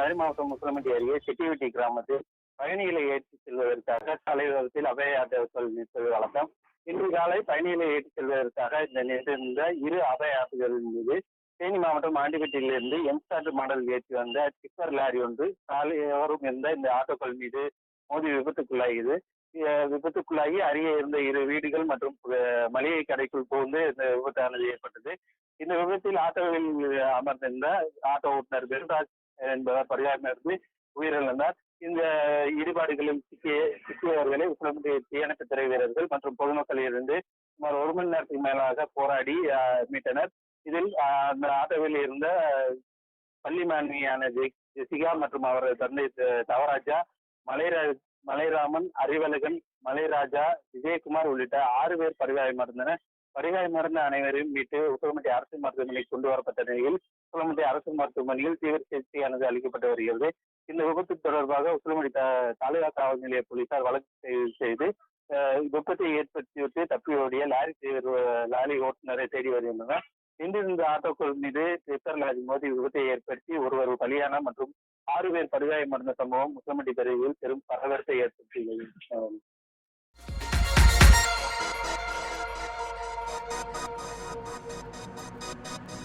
மதுரை மாவட்டம் முசலமட்டி அருகே செட்டிவெட்டி கிராமத்தில் பயணிகளை ஏற்றிச் செல்வதற்காக சாலையோரத்தில் அபய ஆட்டோக்கள் நிறுத்துவது வழக்கம். இன்று காலை பயணிகளை ஏற்றிச் செல்வதற்காக இந்த நிறுத்திருந்த இரு அபய மீது தேனி மாவட்டம் ஆண்டிப்பட்டியிலிருந்து எம்சாட் மாடல் ஏற்றி வந்த டிப்பர் லாரி ஒன்று சாலையோரம் இருந்த இந்த ஆட்டோக்கள் மீது மோதி விபத்துக்குள்ளாகியது. விபத்துக்குள்ளாகி அருகே இருந்த இரு வீடுகள் மற்றும் மளிகை கடைக்குள் புகுந்து இந்த விபத்தானது ஏற்பட்டது. இந்த விபத்தில் ஆட்டோவில் அமர்ந்திருந்த ஆட்டோ ஓட்டுநர் என்பதால் என்பவர் நடந்து உயிரிழந்தார். இந்த இடிபாடுகளில் சிக்கிய சிக்கியவர்களை உசிலம்பட்டி தீயணைப்பு திரை வீரர்கள் மற்றும் பொதுமக்களில் இருந்து சுமார் ஒரு மணி நேரத்துக்கு மேலாக போராடி மீட்டனர். இதில் அந்த ஆட்டோவில் இருந்த பள்ளி மாணவியான ஜெசிகா மற்றும் அவரது தந்தை தவராஜா மலைரா மலைராமன் அறிவழகன் மலைராஜா விஜயகுமார் உள்ளிட்ட ஆறு பேர் பரிகாயமடைந்தனர் பரிகாயமடைந்த அனைவரையும் மீட்டு உத்தரமண்டி அரசு மருத்துவமனைக்கு கொண்டு வரப்பட்ட நிலையில் உத்தரமண்டி அரசு மருத்துவமனையில் தீவிர சிகிச்சையானது அளிக்கப்பட்டு வருகிறது. இந்த விபத்து தொடர்பாக உத்தரமண்டி தாலுகா காவல் நிலைய போலீசார் வழக்கு செய்து அஹ், விபத்தை ஏற்படுத்திவிட்டு தப்பியோடிய லாரி லாரி ஓட்டுநரை தேடி வருகின்றனர். இன்றிருந்த ஆட்டோக்கள் மீது டிப்பர் லாரி மோதி விபத்தை ஏற்படுத்தி ஒருவர் பலியான மற்றும் ஆறு பேர் படுகாயமடைந்த சம்பவம் முசலம்பட்டி பிரிவில் பெரும் பரபரப்பை ஏற்படுத்தியுள்ளது. you